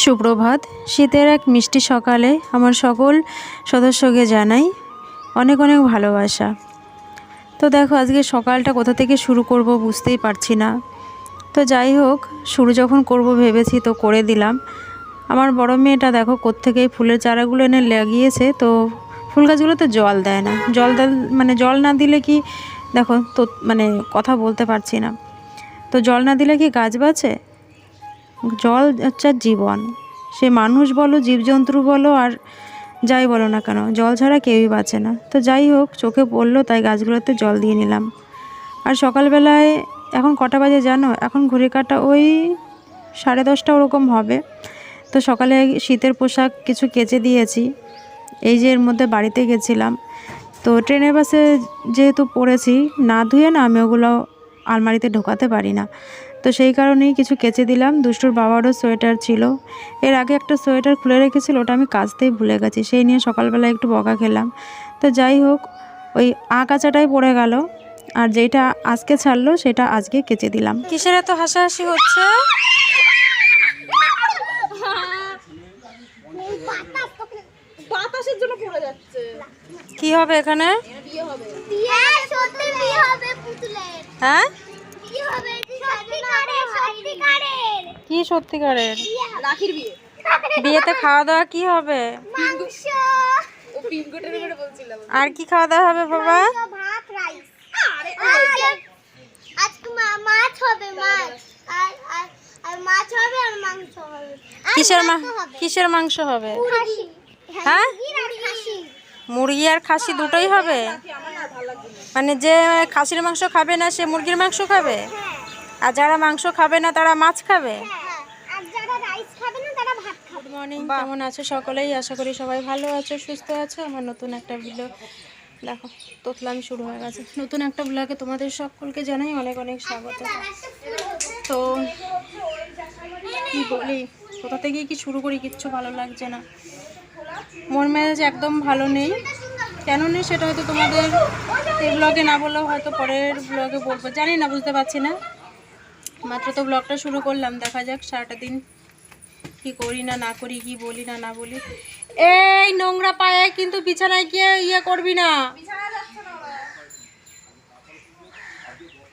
সুপ্রভাত। শীতের এক মিষ্টি সকালে আমার সকল সদস্যকে জানাই অনেক অনেক ভালোবাসা। তো দেখো, আজকে সকালটা কোথা থেকে শুরু করব বুঝতেই পারছি না। তো যাই হোক, শুরু যখন করব ভেবেছি তো করে দিলাম। আমার বড় মেয়েটা দেখো কোত্থেকে ফুলের চারাগুলো এনে লাগিয়েছে, তো ফুল গাছগুলোতে জল দেয় না। জল মানে জল না দিলে কি, দেখো তো মানে কথা বলতে পারছি না। তো জল না দিলে কি গাছ বাঁচে? জল হচ্ছে জীবন। সে মানুষ বলো, জীবজন্তু বলো, আর যাই বলো না কেন, জল ছাড়া কেউই বাঁচে না। তো যাই হোক, চোখে পড়ল, তাই গাছগুলোতে জল দিয়ে নিলাম। আর সকালবেলায়, এখন কটা বাজে জানো? এখন ঘড়ি কাটা ওই সাড়ে দশটা ওরকম হবে। তো সকালে শীতের পোশাক কিছু কেচে দিয়েছি। এই যে এর মধ্যে বাড়িতে গেছিলাম। তো ট্রেনের বাসে যেহেতু পড়েছি, না ধুয়ে না আমি ওগুলো আলমারিতে ঢোকাতে পারি না। তো সেই কারণেই কিছু কেচে দিলাম। দুষ্টুর বাবারও সোয়েটার ছিল। এর আগে একটা সোয়েটার খুলে রেখেছিল ওটা আমি কাচতেই ভুলে গেছি। সেই নিয়ে সকালবেলা একটু বকা খেলাম। তো যাই হোক ওই আঁকাচাটাই পড়ে গেল। আর যেটা আজকে ছাড়লো সেটা আজকে কেচে দিলাম। কিসের এত হাসাহাসি হচ্ছে? বাতাসের জন্য পড়ে যাচ্ছে? কি হবে এখানে? বিয়ে হবে। সত্যি বিয়ে হবে পুতুলের হ্যাঁ বিয়ে হবে সত্যিকারের সত্যিকারের কি সত্যিকারের রাখির বিয়ে। বিয়েতে খাওয়া দাওয়া কি হবে? মাংস। ও পিঙ্কটের করে বলছিলাম। আর কি খাওয়া দাওয়া হবে বাবা? ভাত রাইস। আজকে মা- মাছ হবে মাছ। আর আর আর মাছ হবে আর মাংস হবে। কিসের মাংস। কিসের মাংস হবে? হ্যাঁ মুরগির আর খাসি। মুরগি আর খাসি দুটোই হবে? মানে যে খাসির মাংস খাবে না সে মুরগির মাংস খাবে? আর যারা মাংস খাবে না তারা মাছ খাবে হ্যাঁ আর যারা রাইস খাবে না তারা ভাত খাবে গুড মর্নিং কেমন আছো সকলেই? আশা করি সবাই ভালো আছো সুস্থ আছো। আমার নতুন একটা ভিডিও দেখো তোতলাম শুরু হয়ে গেছে। নতুন একটা ব্লগে তোমাদের সকলকে জানাই অনেক অনেক স্বাগত। তো কি বলি? কোথা থেকে কি শুরু করি কিচ্ছু ভালো লাগছে না। মন মেজাজ একদম ভালো নেই। কেন নেই সেটা হয়তো তোমাদের এই ব্লগে না বললেও হয়তো পরের ব্লগে বলব। জানি না বুঝতে পারছি না। মাত্র তো ব্লগটা শুরু করলাম। দেখা যাক সারাটা দিন কি করি না না করি কি বলি না না বলি। এই নোংরা পায়ে কিন্তু বিছানায় গিয়ে ইয়ে করবি না।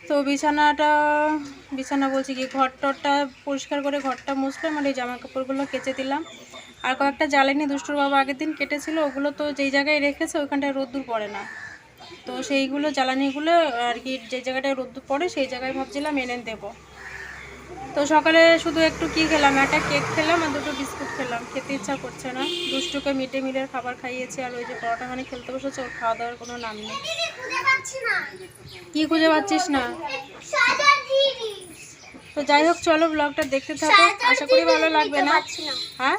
তো বিছানাটা বিছানা বলছি কি ঘর টরটা পরিষ্কার করে ঘরটা মুছলাম আর এই জামা কাপড়গুলো কেচে দিলাম। আর কয়েকটা জ্বালানি দুষ্টুর বাবা আগের দিন কেটেছিল ওগুলো তো যেই জায়গায় রেখেছে ওইখানটায় রোদ্দুর পড়ে না। তো সেইগুলো জ্বালানিগুলো আর কি যে জায়গাটায় রোদ্দুর পড়ে সেই জায়গায় ভাবছিলাম এনে দেবো। তো সকালে শুধু একটু কি খেলাম? একটা কেক খেলাম আর দুটো বিস্কুট খেলাম। খেতে ইচ্ছা করছে না। দুষ্টুকে মিড ডে মিলের খাবার খাইয়েছি আর ওই যে পরোটা মানে খেলতে বসেছে ওর খাওয়া দাওয়ার কোনো নাম নেই। কি খুঁজে পাচ্ছিস না? তো যাই হোক চলো ব্লগটা দেখতে থাকো। আশা করি ভালো লাগবে না। হ্যাঁ?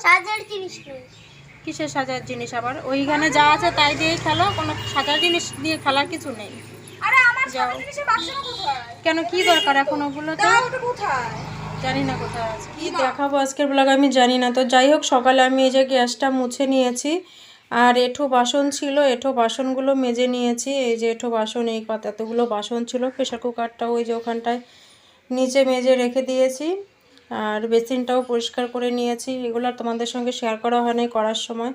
কিসের সাজার জিনিস আবার? ওইখানে যা আছে তাই দিয়েই খেলো। কোনো সাজার জিনিস দিয়ে খেলার কিছু নেই। যাও। কেন কি দরকার এখন ওগুলো তো কোথায়? জানি না কোথায় আছে। কি দেখাবো আজকের ব্লগ আমি জানি না। তো যাই হোক সকালে আমি এই যে গ্যাসটা মুছে নিয়েছি। আর এঁঠো বাসন ছিল। এঁঠো বাসনগুলো মেজে নিয়েছি। এই যে এঁঠো বাসন এই এতগুলো বাসন ছিল। প্রেশার কুকারটা ওই যে ওখানটায় নিচে মেজে রেখে দিয়েছি। আর বেসিনটাও পরিষ্কার করে নিয়েছি। এগুলো আর তোমাদের সঙ্গে শেয়ার করা হয়নি করার সময়।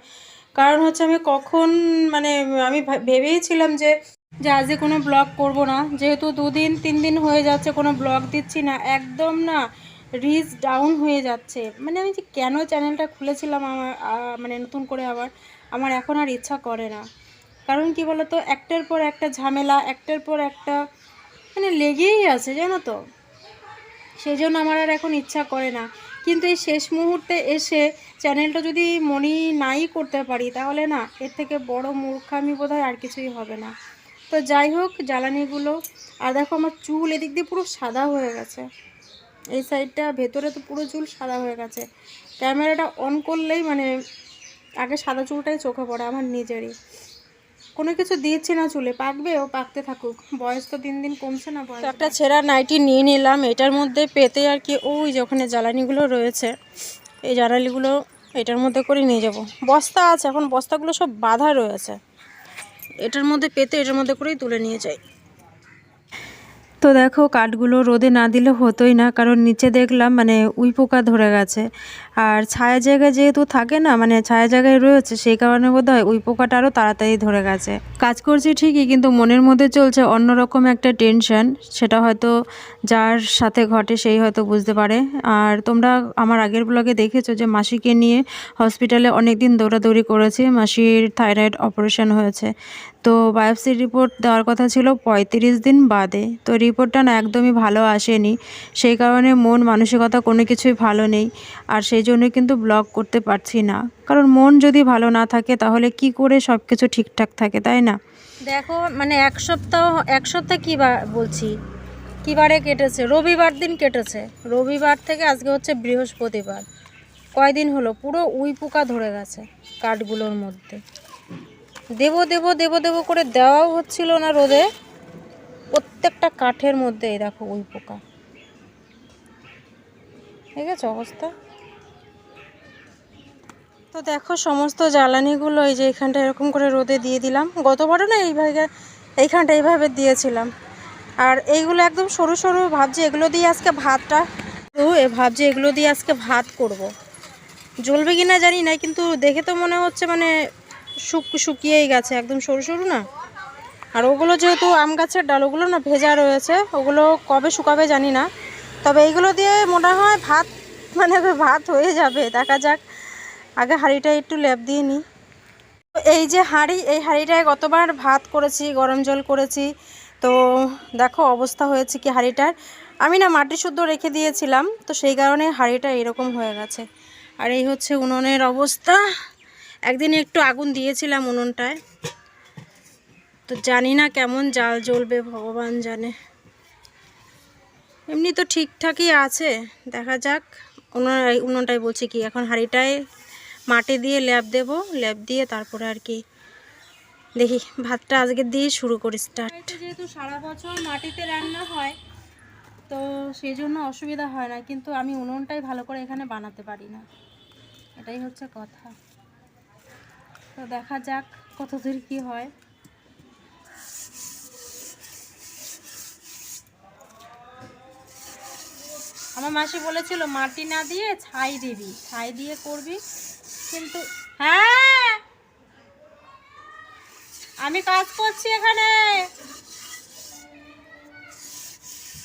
কারণ হচ্ছে আমি কখন মানে আমি ভেবেইছিলাম যে যে আজকে কোনো ব্লগ করব না। যেহেতু দুদিন তিন দিন হয়ে যাচ্ছে কোনো ব্লগ দিচ্ছি না। একদম না। রিচ ডাউন হয়ে যাচ্ছে। মানে আমি যে কেন চ্যানেলটা খুলেছিলাম আমার মানে নতুন করে আবার, আমার এখন আর ইচ্ছা করে না। কারণ কি বলতো, একটার পর একটা ঝামেলা, একটার পর একটা মানে লেগেই আছে, জানো তো? সেই জন্য আমার আর এখন ইচ্ছা করে না। কিন্তু এই শেষ মুহূর্তে এসে চ্যানেলটা যদি মনি নাই করতে পারি, তাহলে না, এর থেকে বড় মূর্খামি বোধ আর কিছুই হবে না। তো যাই হোক, জ্বালানিগুলো, আর দেখো আমার চুল এদিক দিয়ে পুরো সাদা হয়ে গেছে। এই সাইডটা, ভেতরে তো পুরো চুল সাদা হয়ে গেছে। ক্যামেরাটা অন করলেই মানে আগে সাদা চুলটাই চোখে পড়ে, আমার নিজেরই। কোনো কিছু দিচ্ছি না চুলে, পাকবে ও পাকতে থাকুক। বয়স তো দিন দিন কমছে না বয়স। একটা ছেঁড়া নাইটি নিয়ে নিলাম, এটার মধ্যে পেতে আর কি, ওই যে ওখানে জ্বালানিগুলো রয়েছে, এই জ্বালানিগুলো এটার মধ্যে করে নিয়ে যাব। বস্তা আছে, এখন বস্তাগুলো সব বাঁধা রয়েছে। এটার মধ্যে পেতে, এটার মধ্যে করেই তুলে নিয়ে যাই। তো দেখো কাঠগুলো রোদে না দিলে হতোই না, কারণ নিচে দেখলাম মানে উই পোকা ধরে গেছে। আর ছায়া জায়গায় যেহেতু থাকে না মানে ছায়া জায়গায় রয়েছে, সেই কারণে বোধ হয় ওই পোকাটা আরও তাড়াতাড়ি ধরে গেছে। কাজ করছি ঠিকই, কিন্তু মনের মধ্যে চলছে অন্যরকম একটা টেনশন। সেটা হয়তো যার সাথে ঘটে সেই হয়তো বুঝতে পারে। আর তোমরা আমার আগের ব্লগে দেখেছ যে মাসিকে নিয়ে হসপিটালে অনেক দিন দৌড়াদৌড়ি করেছি, মাসির থাইরয়েড অপারেশন হয়েছে। তো বায়োপসির রিপোর্ট দেওয়ার কথা ছিল পঁয়ত্রিশ দিন বাদে। তো রিপোর্টটা না একদমই ভালো আসেনি। সেই কারণে মন, মানসিকতা কোনো কিছুই ভালো নেই। আর সেই জন্য কিন্তু ব্লগ করতে পারছি না। কারণ মন যদি ভালো না থাকে, তাহলে কি করে সব কিছু ঠিকঠাক থাকে, তাই না? দেখো মানে এক সপ্তাহ এক সপ্তাহ কী বলছি? কী বারে কেটেছে? রবিবার দিন কেটেছে। রবিবার থেকে আজকে হচ্ছে বৃহস্পতিবার। কয়দিন হলো? পুরো উই পোকা ধরে গেছে কাঠগুলোর মধ্যে। দেবো দেবো দেবো দেবো করে দেওয়াও হচ্ছিল না রোদে। প্রত্যেকটা কাঠের মধ্যে এই দেখো উই পোকা। ঠিক আছে অবস্থা? তো দেখো, সমস্ত জ্বালানিগুলো এই যে এখানটা এরকম করে রোদে দিয়ে দিলাম। গতবারও না এইভাবে এইখানটা এইভাবে দিয়েছিলাম। আর এইগুলো একদম সরু সরু ভাবছি, এগুলো দিয়ে আজকে ভাতটা ভাবছি এগুলো দিয়ে আজকে ভাত করব। জ্বলবে কি না জানি না, কিন্তু দেখে তো মনে হচ্ছে মানে শুক, শুকিয়েই গেছে, একদম সরু সরু না। আর ওগুলো যেহেতু আম গাছের ডাল, ওগুলো না ভেজা রয়েছে, ওগুলো কবে শুকাবে জানি না। তবে এইগুলো দিয়ে মনে হয় ভাত মানে ভাত হয়ে যাবে, দেখা যাক। আগে হাঁড়িটা একটু লেপ দিয়ে নিই। তো এই যে হাঁড়ি, এই হাঁড়িটায় গতবার ভাত করেছি, গরম জল করেছি। তো দেখো অবস্থা হয়েছে কি হাঁড়িটার। আমি না মাটি শুদ্ধ রেখে দিয়েছিলাম, তো সেই কারণে হাঁড়িটা এরকম হয়ে গেছে। আর এই হচ্ছে উনুনের অবস্থা। একদিন একটু আগুন দিয়েছিলাম উনুনটায়। তো জানি না কেমন জাল জ্বলবে, ভগবান জানে। এমনি তো ঠিকঠাকই আছে, দেখা যাক। উনুন উনুনটাই বলছি কি, এখন হাঁড়িটায় মাটি দিয়ে ল্যাপ দেব, ল্যাপ দিয়ে তারপরে আর কি দেখি ভাতটা আজকে দিয়ে শুরু করি স্টার্ট যেহেতু সারা বছর মাটিতে রান্না হয়, তো সেই জন্য অসুবিধা হয় না, কিন্তু আমি উনুনটাই ভালো করে এখানে বানাতে পারি না। এটাই হচ্ছে কথা। তো দেখা যাক কতদূর কি হয়। আমার মাসি বলেছিল, মাটি না দিয়ে ছাই দিবি, ছাই দিয়ে করবি কিন্তু হ্যাঁ। আমি কাজ করছি এখানে।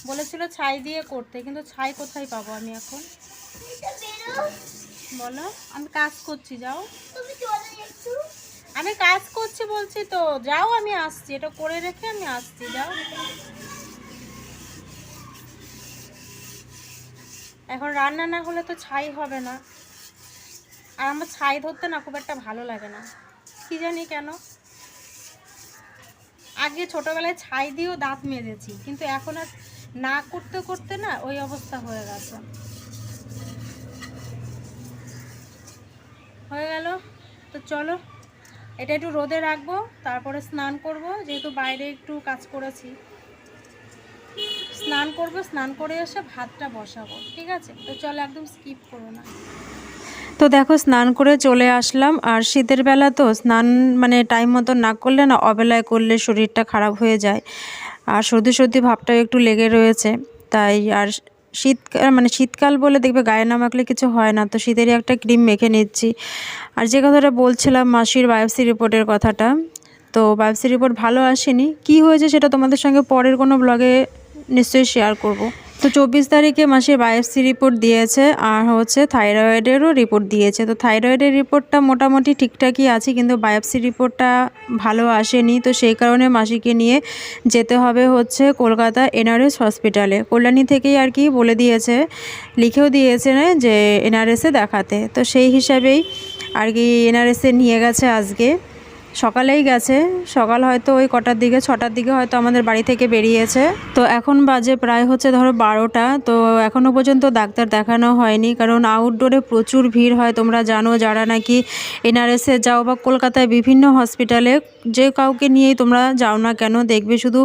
বলেছিল ছাই দিয়ে করতে, কিন্তু ছাই কোথায় পাবো আমি এখন? বলো, আমি কাজ করছি, যাও। আমি কাজ করছি বলছি তো, যাও আমি আসছি, এটা করে রেখে আমি আসছি, যাও। এখন রান্না না হলে তো ছাই হবে না। আর আমার ছাই ধরতে না খুব একটা ভালো লাগে না। কি জানি কেন? আগে ছোটোবেলায় ছাই দিয়েও দাঁত মেজেছি, কিন্তু এখন আর না করতে করতে না ওই অবস্থা হয়ে গেছে। হয়ে গেল? তো চলো, এটা একটু রোদে রাখব, তারপরে স্নান করব, যেহেতু বাইরে একটু কাজ করেছি। স্নান করব, স্নান করে এসে ভাতটা বসাবো, ঠিক আছে? তো চলো একদম স্কিপ করো না। তো দেখো, স্নান করে চলে আসলাম। আর শীতের বেলা তো স্নান মানে টাইম মতো না করলে না অবেলায় করলে শরীরটা খারাপ হয়ে যায়। আর সর্দি সর্দি ভাবটাও একটু লেগে রয়েছে। তাই আর শীতকাল মানে শীতকাল বলে দেখবে গায়ে না মাখলে কিছু হয় না। তো শীতেরই একটা ক্রিম মেখে নিচ্ছি। আর যে কথাটা বলছিলাম মাসির বায়োপসি রিপোর্টের কথাটা, তো বায়োপসি রিপোর্ট ভালো আসেনি। কি হয়েছে সেটা তোমাদের সঙ্গে পরের কোনো ব্লগে নিশ্চয়ই শেয়ার করব। তো চব্বিশ তারিখে মাসের বায়োপসি রিপোর্ট দিয়েছে আর হচ্ছে থাইরয়েডেরও রিপোর্ট দিয়েছে। তো থাইরয়েডের রিপোর্টটা মোটামুটি ঠিকঠাকই আছে, কিন্তু বায়োপসি রিপোর্টটা ভালো আসেনি। তো সেই কারণে মাসিকে নিয়ে যেতে হবে হচ্ছে কলকাতা এনআরএস হসপিটালে। কল্যাণী থেকেই আর কি বলে দিয়েছে, লিখেও দিয়েছে না যে এনআরএসে দেখাতে। তো সেই হিসাবেই আর কি এনআরএসে নিয়ে গেছে আজকে। সকালেই গেছে। সকাল হয়তো ওই কটার দিকে, ছটার দিকে হয়তো আমাদের বাড়ি থেকে বেরিয়েছে। তো এখন বাজে প্রায় হচ্ছে ধরো বারোটা। তো এখনও পর্যন্ত ডাক্তার দেখানো হয়নি। কারণ আউটডোরে প্রচুর ভিড় হয়। তোমরা জানো যারা নাকি এনআরএসে যাও বা কলকাতায় বিভিন্ন হসপিটালে যে কাউকে নিয়েই তোমরা যাও না কেন, দেখবে শুধু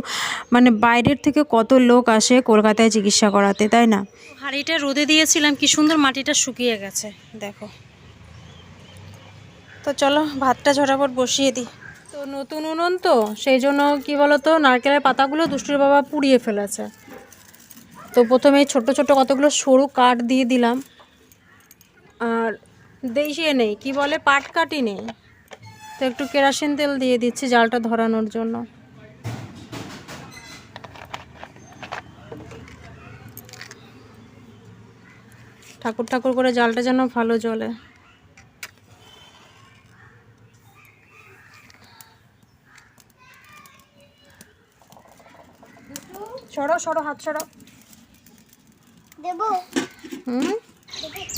মানে বাইরের থেকে কত লোক আসে কলকাতায় চিকিৎসা করাতে, তাই না? হাঁড়িটা রোদে দিয়েছিলাম। কি সুন্দর মাটিটা শুকিয়ে গেছে। দেখো। তো চলো, ভাতটা ঝটাপট বসিয়ে দিই। তো নতুন উনুন তো, সেই জন্য কি বলতো, নারকেলের পাতাগুলো দুষ্টুর বাবা পুড়িয়ে ফেলেছে। তো প্রথমে এই ছোট্ট ছোট্ট কতগুলো সরু কাঠ দিয়ে দিলাম। আর দেশিয়ে নেই, কি বলে পাটকাটি নেই। তো একটু কেরাসিন তেল দিয়ে দিচ্ছি জালটা ধরানোর জন্য। ঠাকুর ঠাকুর করে জালটা যেন ভালো জ্বলে। সরো সরো হাত সরো। দেবো। হুম?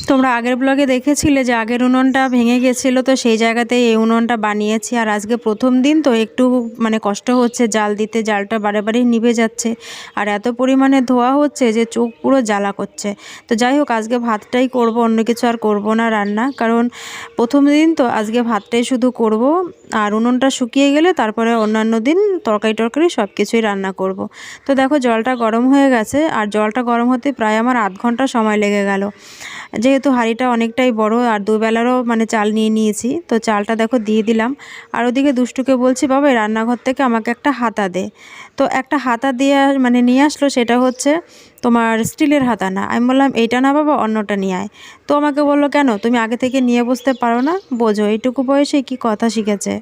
তোমরা আগের ব্লগে দেখেছিলে যে আগের উনুনটা ভেঙে গেছিল, তো সেই জায়গাতেই এই উনুনটা বানিয়েছি। আর আজকে প্রথম দিন, তো একটু মানে কষ্ট হচ্ছে, জাল দিতে জালটা বারে বারে নিভে যাচ্ছে। আর এত পরিমাণে ধোয়া হচ্ছে যে চোখ পুরো জ্বালা করছে। তো যাই হোক, আজকে ভাতটাই করব, অন্য কিছু আর করব না রান্না। কারণ প্রথম দিন, তো আজকে ভাতটাই শুধু করব। আর উনুনটা শুকিয়ে গেলে তারপরে অন্যান্য দিন তরকারি টরকারি সব কিছুই রান্না করব। তো দেখো, জলটা গরম হয়ে গেছে। আর জলটা গরম হতে প্রায় আমার আধ ঘণ্টা সময় লেগে গেল। যেহেতু হাঁড়িটা অনেকটাই বড়, আর দুবেলারও মানে চাল নিয়ে নিয়েছি, তো চালটা দেখো দিয়ে দিলাম। আর ওদিকে দুষ্টুকে বলছি, বাবা রান্নাঘর থেকে আমাকে একটা হাতা দে। তো একটা হাতা দিয়ে মানে নিয়ে আসলো, সেটা হচ্ছে তোমার স্টিলের হাতা না। আমি বললাম, এইটা না বাবা, অন্যটা নিয়ে আয়। তো আমাকে বলল, কেন? তুমি আগে থেকে নিয়ে বসতে পারো না? বোঝো, এইটুকু বয়সে কি কথা শিখেছে?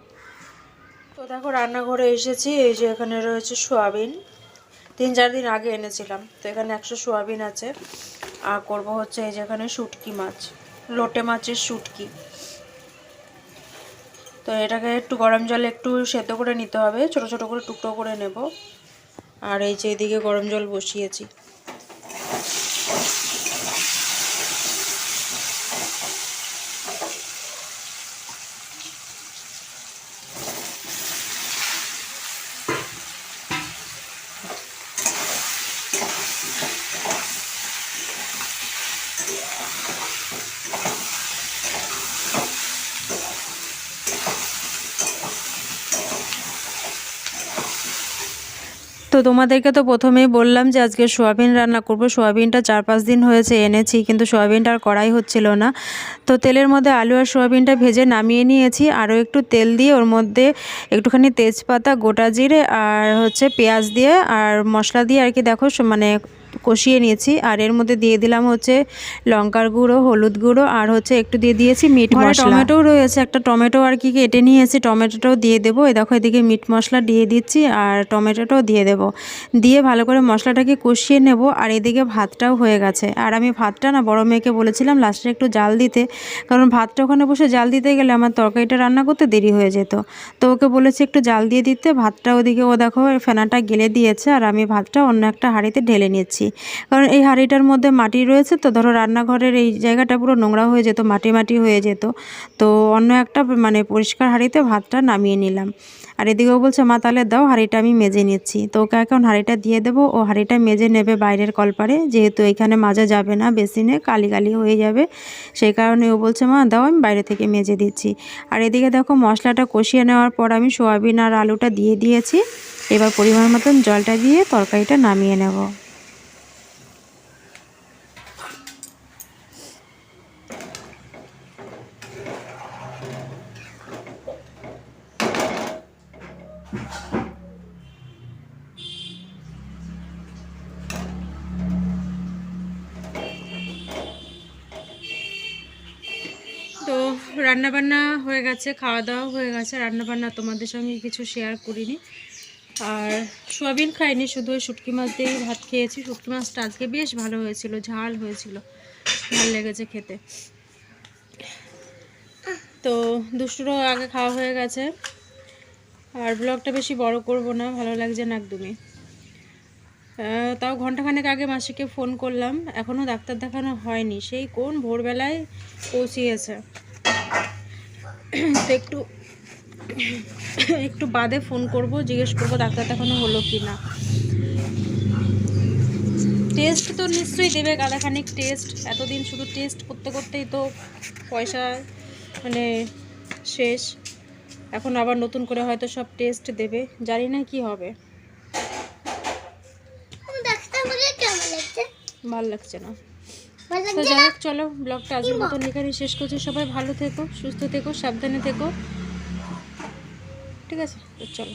তো দেখো, রান্নাঘরে এসেছি, এই যে এখানে রয়েছে সোয়াবিন। তিন চার দিন আগে এনেছিলাম। তো এখানে একশো সোয়াবিন আছে। আর করব হচ্ছে এই যেখানে শুটকি মাছ, লোটে মাছের শুটকি। তো এটাকে একটু গরম জলে একটু সেদ্ধ করে নিতে হবে। ছোট ছোট করে টুকরো করে নেব। আর এই যে এদিকে গরম জল বসিয়েছি। তো তোমাদেরকে তো প্রথমেই বললাম যে আজকে সোয়াবিন রান্না করব। সোয়াবিনটা চার পাঁচ দিন হয়েছে, এনেছি, কিন্তু সোয়াবিনটা আর কড়াই হচ্ছিল না। তো তেলের মধ্যে আলু আর সোয়াবিনটা ভেজে নামিয়ে নিয়েছি। আরও একটু তেল দিয়ে ওর মধ্যে একটুখানি তেজপাতা, গোটা জিরে আর হচ্ছে পেঁয়াজ দিয়ে আর মশলা দিয়ে আর কি দেখো মানে কষিয়ে নিয়েছি। আর এর মধ্যে দিয়ে দিলাম হচ্ছে লঙ্কার গুঁড়ো হলুদ গুঁড়ো আর হচ্ছে একটু দিয়ে দিয়েছি মিট মশলা। টমেটোও রয়েছে একটা টমেটো আর কি কেটে নিয়েছি টমেটোটাও দিয়ে দেবো। এই দেখো এদিকে মিট মশলা দিয়ে দিচ্ছি আর টমেটোটাও দিয়ে দেবো। দিয়ে ভালো করে মশলাটাকে কষিয়ে নেব আর এদিকে ভাতটাও হয়ে গেছে। আর আমি ভাতটা না বড় মেয়েকে বলেছিলাম লাস্টে একটু জাল দিতে কারণ ভাতটা ওখানে বসে জাল দিতে গেলে আমার তরকারিটা রান্না করতে দেরি হয়ে যেত। তো ওকে বলেছি একটু জাল দিয়ে দিতে ভাতটা ওদিকে ও দেখো ফেনাটা গেলে দিয়েছে আর আমি ভাতটা অন্য একটা হাঁড়িতে ঢেলে নিচ্ছি। কারণ এই হাঁড়িটার মধ্যে মাটি রয়েছে তো, ধরো রান্নাঘরের এই জায়গাটা পুরো নোংরা হয়ে যেত, মাটি মাটি হয়ে যেত। তো অন্য একটা মানে পরিষ্কার হাঁড়িতে ভাতটা নামিয়ে নিলাম। আর এদিকেও বলছে, মা, তাহলে দাও, হাঁড়িটা আমি মেজে নিচ্ছি। তো ওকে এখন হাঁড়িটা দিয়ে দেবো। ও হাঁড়িটা মেজে নেবে বাইরের কলপারে, যেহেতু এখানে মাজা যাবে না, বেসিনে কালি কালি হয়ে যাবে। সেই কারণে ও বলছে, মা, দাও, আমি বাইরে থেকে মেজে দিচ্ছি। আর এদিকে দেখো মশলাটা কষিয়ে নেওয়ার পর আমি সোয়াবিন আর আলুটা দিয়ে দিয়েছি। এবার পরিমাণ মতন জলটা দিয়ে তরকারিটা নামিয়ে নেব। রান্নাবান্না হয়ে গেছে খাওয়া দাওয়া হয়ে গেছে। রান্নাবান্না তোমাদের সঙ্গে কিছু শেয়ার করিনি। আর সোয়াবিন খাইনি, শুধু ওই শুটকি মাছ দিয়েই ভাত খেয়েছি। শুটকি মাছটা আজকে বেশ ভালো হয়েছিল, ঝাল হয়েছিল। ভালো লেগেছে খেতে। তো দুষ্টুরও আগে খাওয়া হয়ে গেছে। আর ব্লগটা বেশি বড় করব না, ভালো লাগছে না একদমই। তাও ঘন্টাখানেক আগে মাসিকে ফোন করলাম। এখনও ডাক্তার দেখানো হয়নি। সেই কোন ভোরবেলায় পৌঁছিয়েছে। তো একটু একটু বাদে ফোন করব জিজ্ঞেস করব ডাক্তার দেখানো হলো কি না। টেস্ট তো নিশ্চয়ই দেবে গাদাখানিক টেস্ট এতদিন শুধু টেস্ট করতে করতেই তো পয়সা মানে শেষ। এখন আবার নতুন করে হয়তো সব টেস্ট দেবে জানি না কি হবে। ভালো লাগছে না। তো যাই হোক চলো ব্লগটা আজকের মতন এখানে শেষ করছি। সবাই ভালো থেকো সুস্থ থেকো সাবধানে থেকো। ঠিক আছে তো চলো।